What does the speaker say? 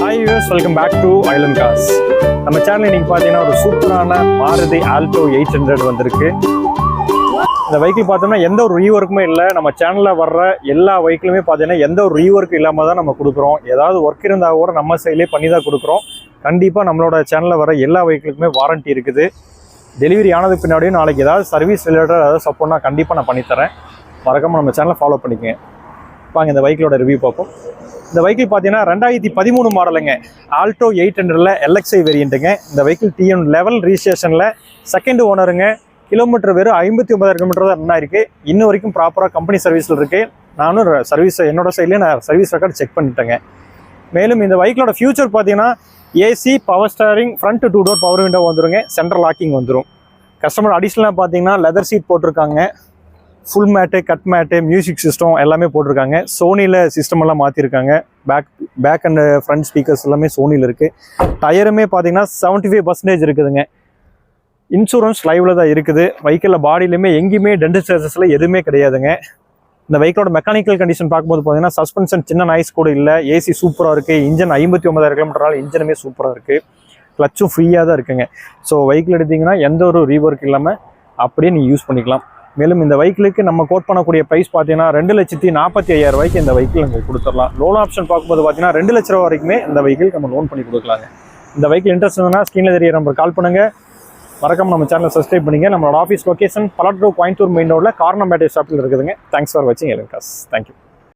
Hi use welcome back to island cars நம்ம channel இன்னைக்கு பார்த்தீங்கன்னா ஒரு சூப்பரான மாருதி ஆல்டோ எயிட் ஹண்ட்ரட் வந்திருக்கு. இந்த வெஹிக்கிள் பார்த்தோம்னா எந்த ஒரு ரீஒர்க்குமே இல்லை. நம்ம சேனலில் வர்ற எல்லா வெஹிக்கிளுமே பார்த்தீங்கன்னா எந்த ஒரு ரீஒர்க் இல்லாமல் தான் நம்ம கொடுக்குறோம். ஏதாவது ஒர்க் இருந்தால் கூட நம்ம சைட்லேயே பண்ணி தான் கொடுக்குறோம். கண்டிப்பாக நம்மளோட சேனலில் வர எல்லா வெஹிக்கிளுக்குமே வாரண்ட்டி இருக்குது. டெலிவரி ஆனதுக்கு பின்னாடியும் நாளைக்கு ஏதாவது சர்வீஸ் ரிலேட்டட் ஏதாவது சப்போர்ட்னா கண்டிப்பாக நான் பண்ணித்தரேன். மறக்காமல் நம்ம சேனலை ஃபாலோ பண்ணிக்கங்க. வாங்க இந்த பைக்கிலோட ரிவ்யூ பார்ப்போம். இந்த வெஹிக்கிள் பார்த்தீங்கன்னா ரெண்டாயிரத்தி பதிமூணு மாடலுங்க ஆல்டோ எயிட் ஹண்ட்ரடில் எல்எக்ஸ்ஐ வேரியண்ட்டுங்க இந்த வெஹிக்கிள் டிஎன் லெவல் ரிஜிஸ்ட்ரேஷனில் செகண்ட் ஓனருங்க கிலோமீட்டர் வெறும் ஐம்பத்தி ஒன்பதாயிரம் கிலோமீட்டர் தான் ரன் ஆயிருக்கு. இன்ன வரைக்கும் ப்ராப்பராக கம்பெனி சர்வீஸில் இருக்குது நானும் சர்வீஸ் என்னோட சைட்லேயே நான் சர்வீஸ் ரெக்கார்ட் செக் பண்ணிட்டேங்க. மேலும் இந்த வெஹிக்கிளோட ஃபியூச்சர் பார்த்தீங்கன்னா AC power steering front two door power window வந்துருங்க. சென்ட்ரல் லாக்கிங் வந்துடும் கஸ்டமர் அடிஷ்னலாக பார்த்தீங்கன்னா லெதர் சீட் போட்டிருக்காங்க. Full mat cut mat music system எல்லாமே போட்டிருக்காங்க. சோனியில் சிஸ்டம் எல்லாம் மாற்றிருக்காங்க back back and front speakers எல்லாமே சோனியில் இருக்குது டயருமே பார்த்தீங்கன்னா செவன்ட்டி ஃபைவ் பர்சன்டேஜ் இருக்குதுங்க. இன்சூரன்ஸ் லைவில் தான் இருக்குது. வெஹிக்கிளில் பாடியிலுமே எங்கேயுமே டென்டல் சார்ஜஸில் எதுவுமே கிடையாதுங்க. இந்த வெஹிக்கிளோட மெக்கானிக்கல் கண்டிஷன் பார்க்கும்போது பார்த்தீங்கன்னா சஸ்பென்ஷன் சின்ன நாய்ஸ் கூட இல்லை. ஏசி சூப்பராக இருக்குது இன்ஜின் ஐம்பத்தி ஒன்பதாயிரம் கிலோமீட்டரால் இன்ஜினுமே சூப்பராக இருக்குது கிளச்சும் ஃப்ரீயாக தான் இருக்குங்க. ஸோ வெஹிக்கிள் எடுத்திங்கன்னா எந்த ஒரு ரீவொர்க் இல்லாமல் அப்படியே நீங்கள் யூஸ் பண்ணிக்கலாம். மேலும் இந்த வெஹிக்கிளுக்கு நம்ம கோட் பண்ணக்கூடிய ப்ரைஸ் பார்த்தீங்கன்னா ரெண்டு லட்சத்தி நாற்பத்தி ஐயாயிரம் ரூபாய்க்கு இந்த வெஹிக்கிள் நம்ம கொடுத்துடலாம். லோன் ஆப்ஷன் பார்க்கும்போது பார்த்தீங்கன்னா ரெண்டு லட்ச ரூபா வரைக்குமே இந்த வெஹிக்கிள் நம்ம லோன் பண்ணி கொடுக்கலாங்க. இந்த வெஹிக்கிள் இன்ட்ரெஸ்ட் இருந்தால் ஸ்க்ரீனில் தெரிய நம்பர் கால் பண்ணுங்க. மறக்காம நம்ம சேனலை சப்ஸ்கிரைப் பண்ணிங்க. நம்மளோட ஆஃபீஸ் லொக்கேஷன் பலட்ரோ கோயம்புத்தூர் மெயின் ரோடில் கார்னம்பேட்டை ஷாப்பில் இருக்குதுங்க. தேங்க்ஸ் ஃபார் வாட்சிங் எலன் தேங்க்யூ